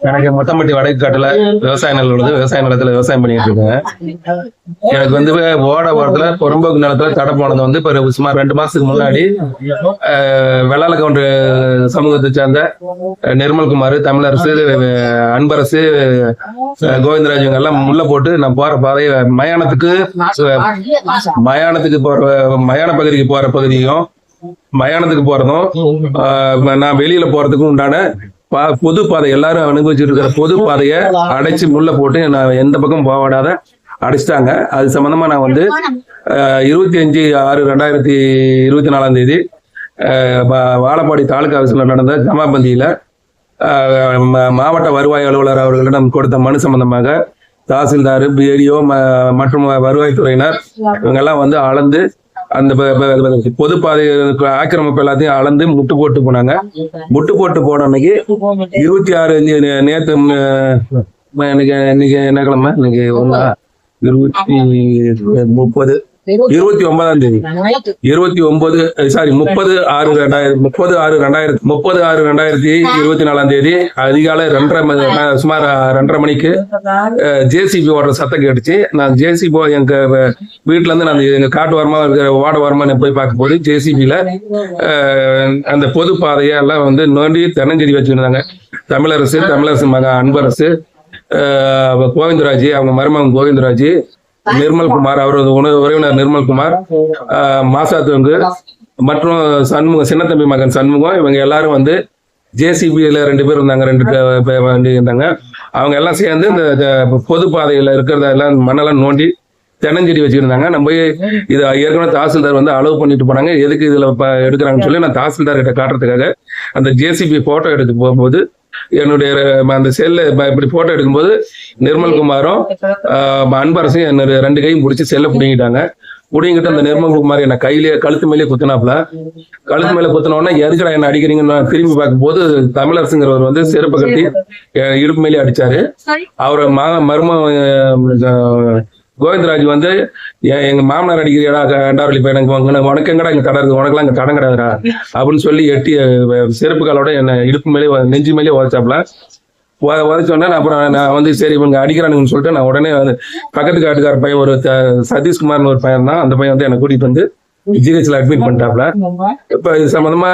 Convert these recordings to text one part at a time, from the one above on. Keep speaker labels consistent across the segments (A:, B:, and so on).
A: எனக்கு மொத்தம்பட்டி வடக்கு காட்டுல விவசாய நிலம் உள்ளது விவசாய நிலத்துல விவசாயம் பண்ணிட்டு இருக்கேன். எனக்கு வந்து ஓட ஓரத்துல புறம்போக்கு நிலத்துல தடை போனது வந்து இப்ப சுமார் ரெண்டு மாசத்துக்கு முன்னாடி வெள்ளால வெள்ளாள கவுண்டர் சமூகத்தை சேர்ந்த நிர்மல்குமார் தமிழரசு அன்பரசு கோவிந்தராஜ் இவங்க எல்லாம் முள்ள போட்டு நான் போற பாதை மயானத்துக்கு மயானத்துக்கு போற மயான பகுதிக்கு போற பகுதியும் மயானத்துக்கு போறதும் நான் வெளியில போறதுக்கும் உண்டான பொது பாதை எல்லாரும் அனுபவிச்சுட்டு இருக்கிற பொது பாதையை அடைச்சு முள்ள போட்டு நான் எந்த பக்கம் போக விடாத அடைச்சிட்டாங்க. அது சம்பந்தமா நான் வந்து இருபத்தி அஞ்சு ஆறு ரெண்டாயிரத்தி இருபத்தி நாலாம் தேதி வா- வாழப்பாடி தாலுகா ஆஃபீஸில் நடந்த ஜமாபந்தியில மாவட்ட வருவாய் அலுவலர் அவர்களிடம் கொடுத்த மனு சம்பந்தமாக தாசில்தார் பிடிஓ மற்றும் வருவாய்த்துறையினர் இவங்கெல்லாம் வந்து அளந்து அந்த பொது பாதை ஆக்கிரமிப்பு எல்லாத்தையும் அளந்து முட்டு போட்டு போனாங்க. முட்டு போட்டு போன அன்னைக்கு இருபத்தி ஆறு நே- நேத்து இன்னைக்கு இன்னைக்கு என்ன கிழமை? இன்னைக்கு இருபத்தி முப்பது. இருபத்தி ஒன்பதாம் தேதி. இருபத்தி ஒன்பது சாரி முப்பது ஆறு ரெண்டாயிரம் முப்பது ஆறு ரெண்டாயிரத்தி முப்பது ஆறு ரெண்டாயிரத்தி இருபத்தி நாலாம் தேதி அதிகாலை ரெண்டரை மணி சுமார் ரெண்டரை மணிக்கு ஜேசிபி ஓடுற சத்தம் கேட்டுச்சு. நான் ஜேசிபி எங்க வீட்டுல இருந்து நான் எங்க காட்டு வரமா இருக்கிற வாட வரமா நான் போய் பார்க்கும் போது ஜேசிபியில அந்த பொது பாதையை எல்லாம் வந்து நோண்டி தென்னஞ்செடி வச்சிருந்தாங்க. தமிழரசு தமிழரசு மக அன்பரசு கோவிந்தராஜ் அவங்க மருமகன் கோவிந்தராஜ் நிர்மல்குமார் அவரது உணவு உறவினர் நிர்மல்குமார் மாசாத்துவங்கு மற்றும் சண்முகம் சின்னத்தம்பி மகன் சண்முகம் இவங்க எல்லாரும் வந்து ஜேசிபியில ரெண்டு பேர் இருந்தாங்க ரெண்டு வண்டி இருந்தாங்க. அவங்க எல்லாம் சேர்ந்து இந்த பொது பாதையில இருக்கிறத எல்லாம் மண்ணெல்லாம் நோண்டி தென்னஞ்செடி வச்சிருந்தாங்க. நம்ம போய் இது ஏற்கனவே தாசில்தார் வந்து அளவு பண்ணிட்டு போனாங்க. எதுக்கு இதுல எடுக்கிறாங்கன்னு சொல்லி நான் தாசில்தார் கிட்ட காட்டுறதுக்காக அந்த ஜேசிபி போட்டோ எடுத்து போகும்போது என்னுடைய அந்த செல்ல இப்படி போட்டோ எடுக்கும்போது நிர்மல்குமாரும் அன்பரசும் என்னோட ரெண்டு கையும் பிடிச்சி செல்ல பிடிங்கிட்டாங்க. பிடிங்கிட்டு அந்த நிர்மல்குமார் என்ன கையிலேயே கழுத்து மேலே குத்தினாப்ல கழுத்து மேல குத்தின உடனே எதுக்குடா என்ன அடிக்கிறீங்கன்னு நான் திரும்பி பார்க்கும்போது தமிழரசுங்கிறவர் வந்து செருப்பு கட்டி இடுப்பு மேலே அடிச்சாரு. அவர் மரும கோவிந்தராஜ் வந்து எங்க மாமனார் அடிக்கிறியடா கண்டாவளி பையனுக்கு உனக்கு எங்கடா இங்க கடை இருக்கு? உனக்கெல்லாம் இங்க கடன் கிடையாதுடா. அப்படின்னு சொல்லி எட்டி அஹ், செருப்பு காலோட என்ன இடுப்பு மேலே நெஞ்சு மேலே உதச்சாப்ல உத- உதைச்சோடனே அப்புறம் நான் வந்து சரி இவங்க அடிக்கிறானுங்கன்னு சொல்லிட்டு நான் உடனே வந்து பக்கத்து காட்டுக்கார பையன் ஒரு சதீஷ்குமார்னு ஒரு பையன் தான் அந்த பையன் வந்து என்னை கூட்டிட்டு வந்து ஜிஹெச்ல அட்மிட் பண்ணிட்டாப்ல இப்ப இது சம்பந்தமா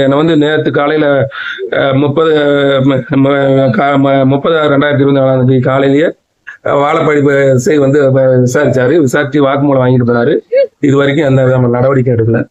A: என்னை வந்து நேற்று காலையில முப்பது முப்பது ரெண்டாயிரத்தி இருபத்தி நாலாம் தேதி காலையிலேயே வாழப்பாடி செய் வந்து விசாரிச்சாரு. விசாரிச்சு வாக்குமூலம் வாங்கிட்டு போனாரு. இது வரைக்கும் எந்த விதமான நடவடிக்கை எடுக்கல.